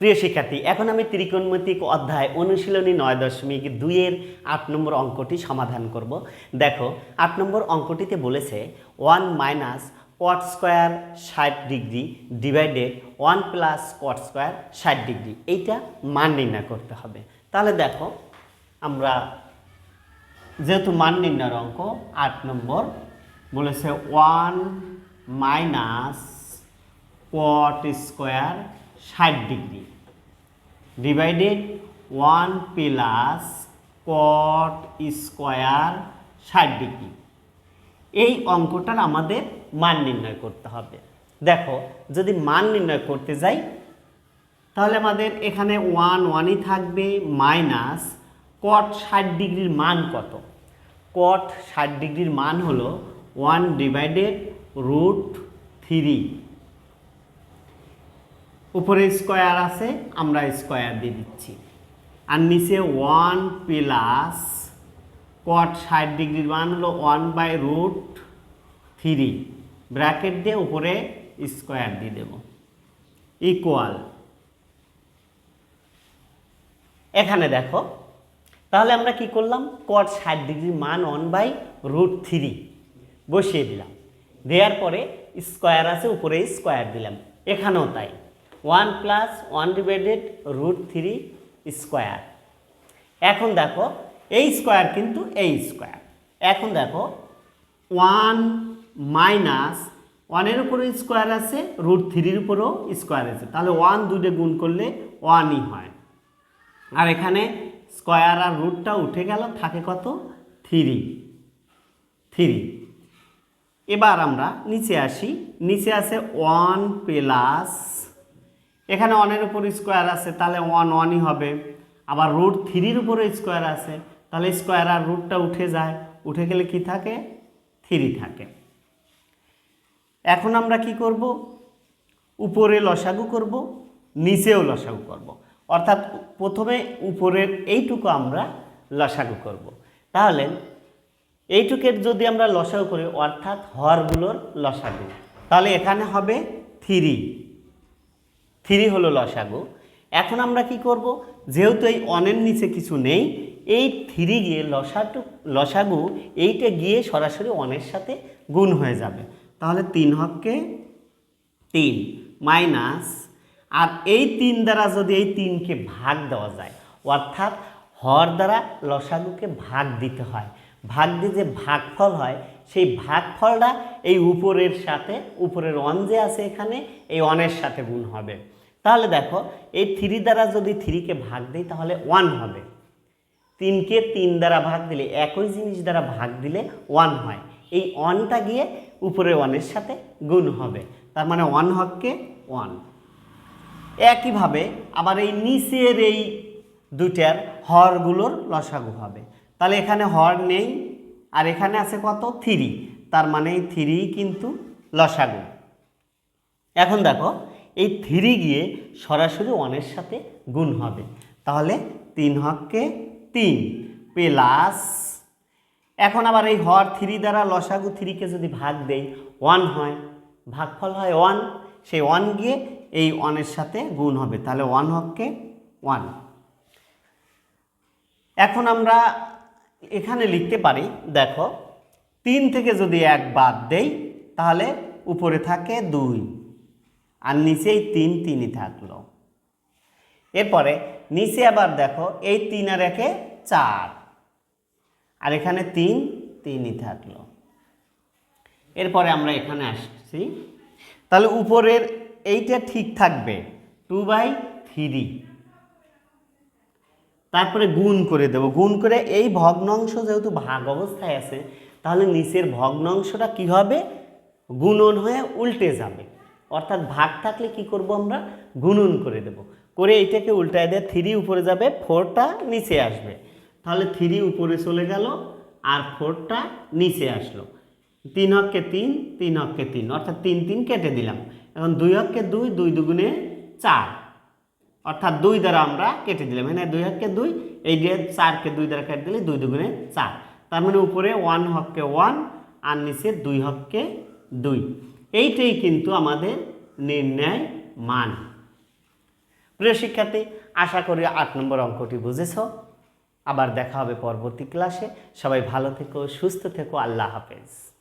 প্রিয় শিক্ষার্থী, এখন আমি ত্রিকোণমিতিক অধ্যায় অনুশীলনী নয় দশমিক দুইয়ের আট নম্বর অঙ্কটি সমাধান করব। দেখো, আট নম্বর অঙ্কটিতে বলেছে ওয়ান মাইনাস কট স্কোয়ার ষাট degree divided one plus cot square ষাট ডিগ্রি, এইটা মান নির্ণয় করতে হবে। তাহলে দেখো, আমরা যেহেতু মান নির্ণয়ের অঙ্ক, আট নম্বর বলেছে ওয়ান মাইনাস কট স্কোয়ার ষাট degree. Divided one plus cot square ষাট ডিগ্রি। এই অঙ্কটার আমাদের মান নির্ণয় করতে হবে। দেখো, যদি মান নির্ণয় করতে যাই, তাহলে আমাদের এখানে ওয়ান ওয়ানই থাকবে মাইনাস কট ষাট ডিগ্রির মান কত? কট ষাট ডিগ্রির মান হলো ওয়ান ডিভাইডেড রুট থ্রি উপরে স্কোয়ার আছে, আমরা স্কোয়ার দিয়ে দিচ্ছি। আর নিচে ওয়ান প্লাস কট ষাট ডিগ্রির মান হলো one by root three bracket দিয়ে উপরে স্কোয়ার দিয়ে দেব। ইকুয়াল এখানে দেখো, তাহলে আমরা কি করলাম? কট ষাট ডিগ্রির মান ওয়ান বাই রুট থ্রি বসিয়ে দিলাম। দেওয়ার পরে স্কোয়ার আছে, উপরে স্কোয়ার দিলাম। এখানেও তাই। One plus one divided root three square এখন দেখো, এই স্কোয়ার কিন্তু এই স্কোয়ার এখন দেখো ওয়ান মাইনাস ওয়ানের উপরে স্কোয়ার আছে রুট থ্রির উপরেও স্কোয়ার আছে। তাহলে ওয়ান দুটো গুণ করলে ওয়ানই হয়। আর এখানে স্কোয়ার আর রুটটা উঠে গেল, থাকে কত? থ্রি থ্রি এবার আমরা নিচে আসি। নিচে আছে ওয়ান প্লাস এখানে ওয়ানের উপর স্কোয়ার আছে, তাহলে ওয়ান ওয়ানই হবে। আবার রুট থ্রির উপরে স্কোয়ার আছে, তাহলে স্কোয়ার আর রুটটা উঠে যায়। উঠে গেলে কি থাকে? থ্রি থাকে। এখন আমরা কি করব? উপরে লসাগু করব, নিচেও লসাগু করব। অর্থাৎ প্রথমে উপরের এইটুকু আমরা লসাগু করব। তাহলে এইটুকের যদি আমরা লসাগু করি, অর্থাৎ হরগুলোর লসাগু, তাহলে এখানে হবে থ্রি থ্রি হলো লসাগু। এখন আমরা কি করব? যেহেতু এই অনের নিচে কিছু নেই, এই থ্রি গিয়ে লসাটু লসাগু এইটা গিয়ে সরাসরি অনের সাথে গুণ হয়ে যাবে। তাহলে তিন হককে তিন মাইনাস, আর এই তিন দ্বারা যদি এই তিনকে ভাগ দেওয়া যায়, অর্থাৎ হর দ্বারা লসাগুকে ভাগ দিতে হয়। ভাগ দিয়ে যে ভাগফল হয় সেই ভাগফলটা এই উপরের সাথে, উপরের অন যে আছে এখানে, এই অনের সাথে গুণ হবে। তাহলে দেখো, এই থ্রি দ্বারা যদি থ্রিকে ভাগ দিই, তাহলে ওয়ান হবে। তিনকে তিন দ্বারা ভাগ দিলে, একই জিনিস দ্বারা ভাগ দিলে ওয়ান হয়। এই ওয়ানটা গিয়ে উপরে ওয়ানের সাথে গুণ হবে। তার মানে ওয়ান হককে ওয়ান একইভাবে আবার এই নিচের এই দুটার হরগুলোর লসাগু হবে। তাহলে এখানে হর নেই আর এখানে আছে কত? থ্রি। তার মানে এই থ্রি কিন্তু লসাগু। এখন দেখো, এই থ্রি গিয়ে সরাসরি ওয়ানের সাথে গুণ হবে। তাহলে তিন হককে তিন প্লাস, এখন আবার এই হর থ্রি দ্বারা লসাগু থ্রিকে যদি ভাগ দেই, ওয়ান হয়, ভাগফল হয় ওয়ান, সেই ওয়ান গিয়ে এই ওয়ানের সাথে গুণ হবে। তাহলে ওয়ান হককে ওয়ান। এখন আমরা এখানে লিখতে পারি, দেখো, তিন থেকে যদি এক বাদ দেই, তাহলে উপরে থাকে দুই, আর নিচেই তিন, তিনই থাকল। এরপরে নিচে আবার দেখো, এই তিন আর একে চার, আর এখানে তিন, তিনই থাকল। এরপরে আমরা এখানে আসছি। তাহলে উপরের এইটা ঠিক থাকবে টু বাই থ্রি তারপরে গুণ করে দেব। গুণ করে এই ভগ্নাংশ যেহেতু ভাগ অবস্থায় আছে, তাহলে নিচের ভগ্নাংশটা কি হবে? গুণন হয়ে উল্টে যাবে। অর্থাৎ ভাগ থাকলে কি করব আমরা? গুণন করে দেব। করে এটাকে উল্টায় দিয়ে থ্রি উপরে যাবে, ফোরটা নিচে আসবে। তাহলে থ্রি উপরে চলে গেল আর ফোরটা নিচে আসলো। তিন হককে তিন তিন হককে তিন। অর্থাৎ তিন তিন কেটে দিলাম। এখন দুই হককে দুই দুই দুগুণে চার। অর্থাৎ দুই দ্বারা আমরা কেটে দিলাম। মানে দুই হককে দুই, এই যে চারকে দুই দ্বারা কেটে দিলে দুই দুগুণে চার। তার মানে উপরে ওয়ান হককে ওয়ান আর নিচে দুই হককে দুই। এইটাই কিন্তু আমাদের নির্ণয় মান। প্রিয় শিক্ষার্থী, আশা করি আট নম্বর অঙ্কটি বুঝেছ। আবার দেখা হবে পরবর্তী ক্লাসে। সবাই ভালো থেকো, সুস্থ থেকো। আল্লাহ হাফেজ।